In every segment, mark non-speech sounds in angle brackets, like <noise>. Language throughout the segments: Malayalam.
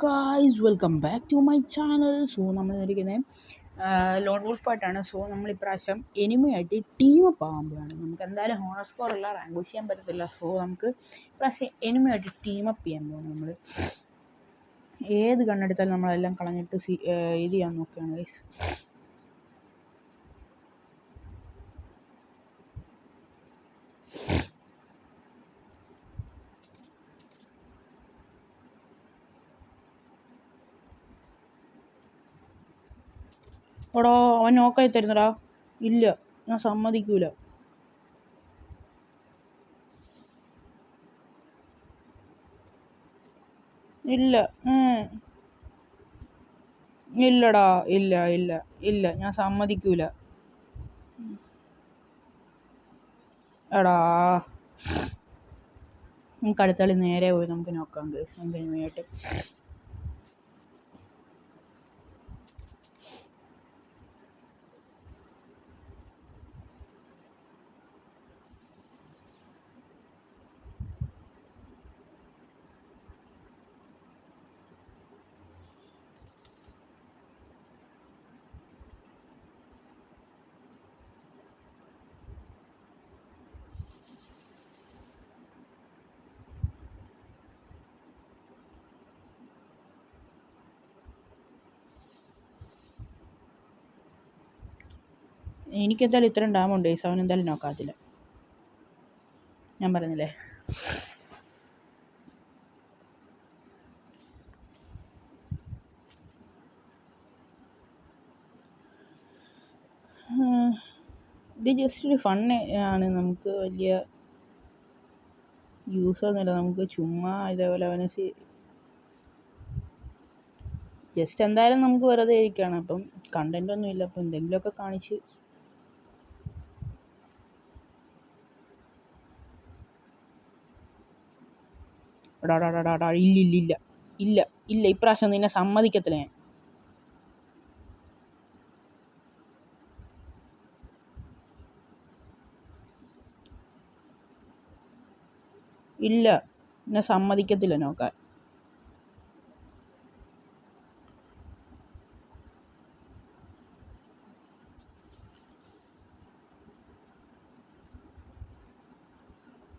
Guys welcome back to my channel so നമ്മൾ ഇരിക്കുന്നത് ലോൺ വുൾഫായിട്ടാണ് സോ നമ്മൾ ഇപ്രാവശ്യം എനിമയായിട്ട് ടീം അപ്പ് ആകാൻ പോവാണ് നമുക്ക് എന്തായാലും ഹോണർ സ്കോർ അല്ല റാങ്ക് ചെയ്യാൻ പറ്റത്തില്ല. സോ നമുക്ക് ഇപ്രാവശ്യം എനിമയായിട്ട് ടീം അപ്പ് ചെയ്യാൻ പോവാണ് നമ്മൾ ഏത് കണ്ണെടുത്താലും നമ്മളെല്ലാം കളഞ്ഞിട്ട് സി ഇത് ചെയ്യാൻ നോക്കുകയാണ് ഗൈസ് എടാ അവൻ നോക്കായി തരുന്നടാ. ഇല്ല ഞാൻ സമ്മതിക്കൂല. ഇല്ല. ഇല്ലടാ ഇല്ല ഇല്ല ഇല്ല ഞാൻ സമ്മതിക്കൂല. എടാ. നമുക്ക് അടുത്ത കളി നേരെ പോയി നമുക്ക് നോക്കാം കേസ്. നമുക്ക് ഇനിമയായിട്ട് എനിക്കെന്തായാലും ഇത്രയും ഡാമുണ്ട് ഈ അവൻ എന്തായാലും നോക്കാത്തില്ല ഞാൻ പറഞ്ഞില്ലേ. ഇത് ജസ്റ്റ് ഒരു ഫണ്ണ് ആണ്. നമുക്ക് വലിയ യൂസ് ഒന്നുമില്ല നമുക്ക് ചുമ്മാ ഇതേപോലെ അവനെ ജസ്റ്റ് എന്തായാലും നമുക്ക് വെറുതെ ഇരിക്കുകയാണ് അപ്പം ഇല്ല. അപ്പം എന്തെങ്കിലുമൊക്കെ കാണിച്ച് എടാ എടാ എടാ എടാ ഇല്ല ഇല്ല ഇല്ല ഇല്ല ഇല്ല ഇപ്രാവശ്യം നിന്നെ സമ്മതിക്കത്തില്ല ഞാൻ. ഇല്ല എന്നെ സമ്മതിക്കത്തില്ല നോക്കാൻ.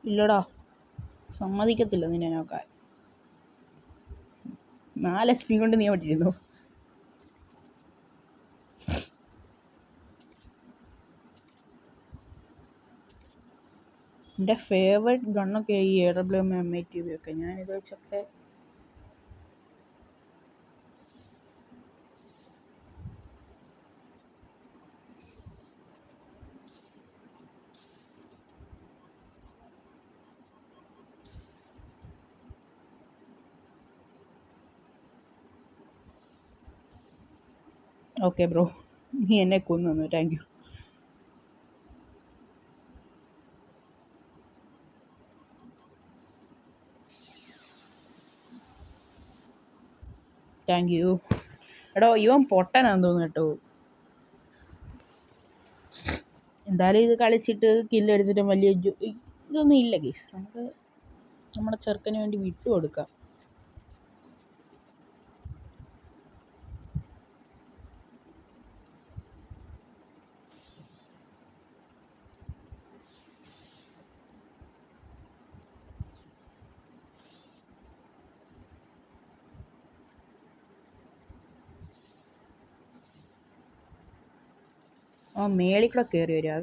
ഇല്ലടാ. സമ്മതിക്കത്തില്ല നിന്നെ നോക്കാൻ. നാല് എച്ച് പി കൊണ്ട് നീ പറ്റിയിരുന്നു? എന്റെ ഫേവറേറ്റ് ഗണ്ണൊക്കെ ഈ A W M M I T V ഒക്കെ. ഞാനിത് വെച്ചൊക്കെ ഓക്കെ ബ്രോ <laughs> നീ എന്നെ കൊന്നു താങ്ക് യു താങ്ക് യു എടോ ഇവൻ പൊട്ടനാന്ന് തോന്നുന്നു കേട്ടോ. എന്തായാലും ഇത് കളിച്ചിട്ട് കില്ലെടുത്തിട്ട് വലിയ ഇതൊന്നും ഇല്ല ഗീസ് നമുക്ക് നമ്മുടെ ചെറുക്കന് വേണ്ടി വിട്ടു കൊടുക്കാം. ആ മേളിൽ കൂടെ കയറി വരും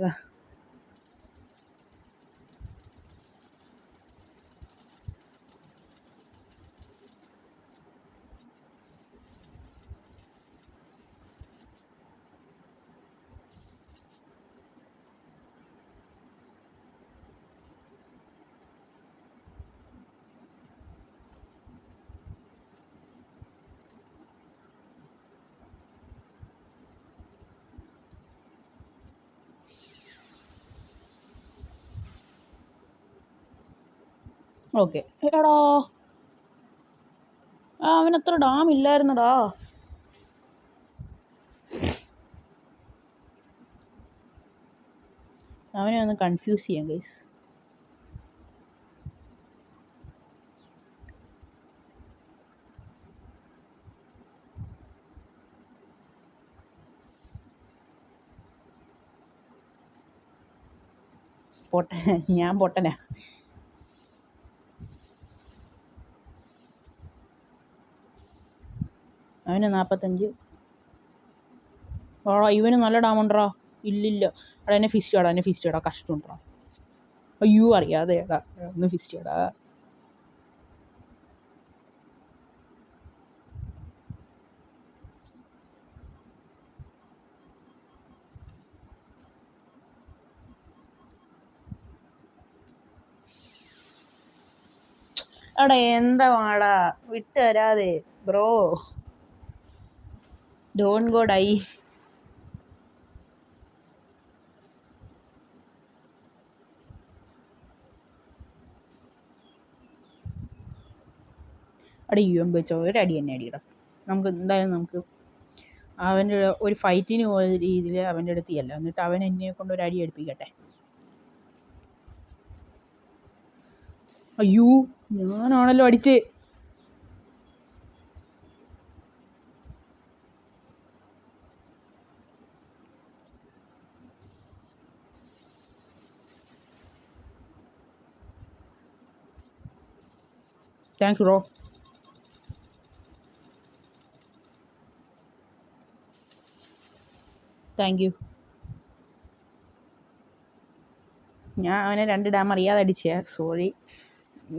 ഓക്കെ. എടാ. ആ അവനത്ര ഡാം ഇല്ലായിരുന്നടാ. അവനെ ഒന്ന് കൺഫ്യൂസ് ചെയ്യാം ഗൈസ് പൊട്ട ഞാൻ പൊട്ടനാ. അവന് നാൽപ്പത്തഞ്ച് ഓടാ ഇവന് നല്ല ഡാമുണ്ടോ ഇല്ലില്ല. എടാ എന്നെ ഫിസ്റ്റ് ചെയ്യടാ എന്നെ ഫിസ്റ്റ് ചെയ്യടാ. കഷ്ടമുണ്ടോ അയ്യോ അറിയാതെ എടാ. ഒന്ന് ഫിസ്റ്റ് ചെയ്യടാ. എടാ എന്താ വാടാ? വിട്ട് തരാതെ ബ്രോ ഡോൺ ഗോ ഡൈ അവിടെ യു എം വെച്ചോ ഒരു അടി തന്നെ അടിയിടാം. നമുക്ക് എന്തായാലും നമുക്ക് അവന്റെ ഒരു ഫൈറ്റിന് പോയ രീതിയിൽ അവന്റെ അടുത്ത് ചെല്ലാം. എന്നിട്ട് അവൻ എന്നെ കൊണ്ട് ഒരു അടി എടുപ്പിക്കട്ടെ. അയ്യോ ഞാനാണല്ലോ അടിച്ചേ. താങ്ക്സ് ബ്രോ താങ്ക് യു ഞാൻ അവനെ രണ്ട് ഡാം അറിയാതെ അടിച്ചേ. സോറി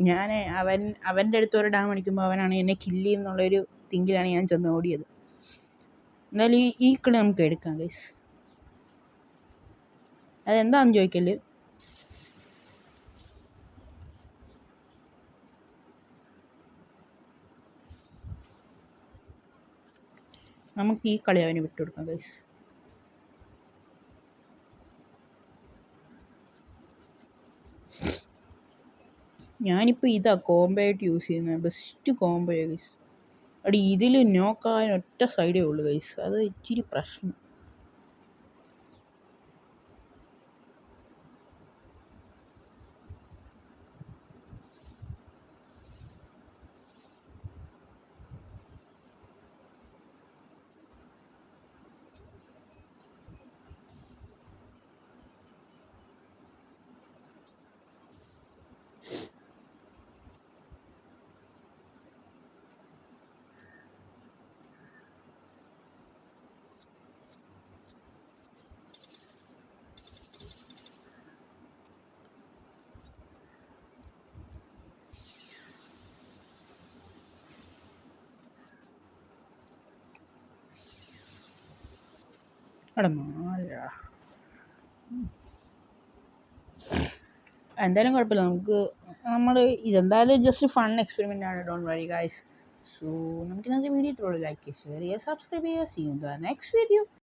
ഞാൻ അവൻ അവന്റെ അടുത്ത് ഒരു ഡാം അടിക്കുമ്പോൾ അവനാണ് എന്നെ കില്ല് ചെയ്യുന്നുള്ളൊരു തിങ്കിലാണ് ഞാൻ ചെന്ന് ഓടിയത്. എന്നാലും ഈ ഈ കളി നമുക്ക് എടുക്കാം ഗൈസ് അതെന്താണെന്ന് ചോദിക്കൽ? നമുക്ക് ഈ കളി അവന് വിട്ടുകൊടുക്കാം ഗൈസ് ഞാനിപ്പോൾ ഇതാ കോംബോ ആയിട്ട് യൂസ് ചെയ്യുന്നത് ബെസ്റ്റ് കോംബോ ഗൈസ് അടി ഇതിൽ നോക്കാൻ ഒറ്റ സൈഡേ ഉള്ളൂ ഗൈസ് അത് ഇച്ചിരി പ്രശ്നം. എന്തായാലും കുഴപ്പമില്ല. നമുക്ക് നമ്മൾ ഇതെന്തായാലും ജസ്റ്റ് ഫൺ എക്സ്പെരിമെന്റ് ആണ്. ഡോൺ വറി ഗൈസ് സോ നമുക്ക് ഇന്നത്തെ വീഡിയോ ഇത്രയുള്ളൂ ലൈക്ക് ചെയ്യുക ഷെയർ ചെയ്യുക. സബ്സ്ക്രൈബ് ചെയ്യുക see you the next video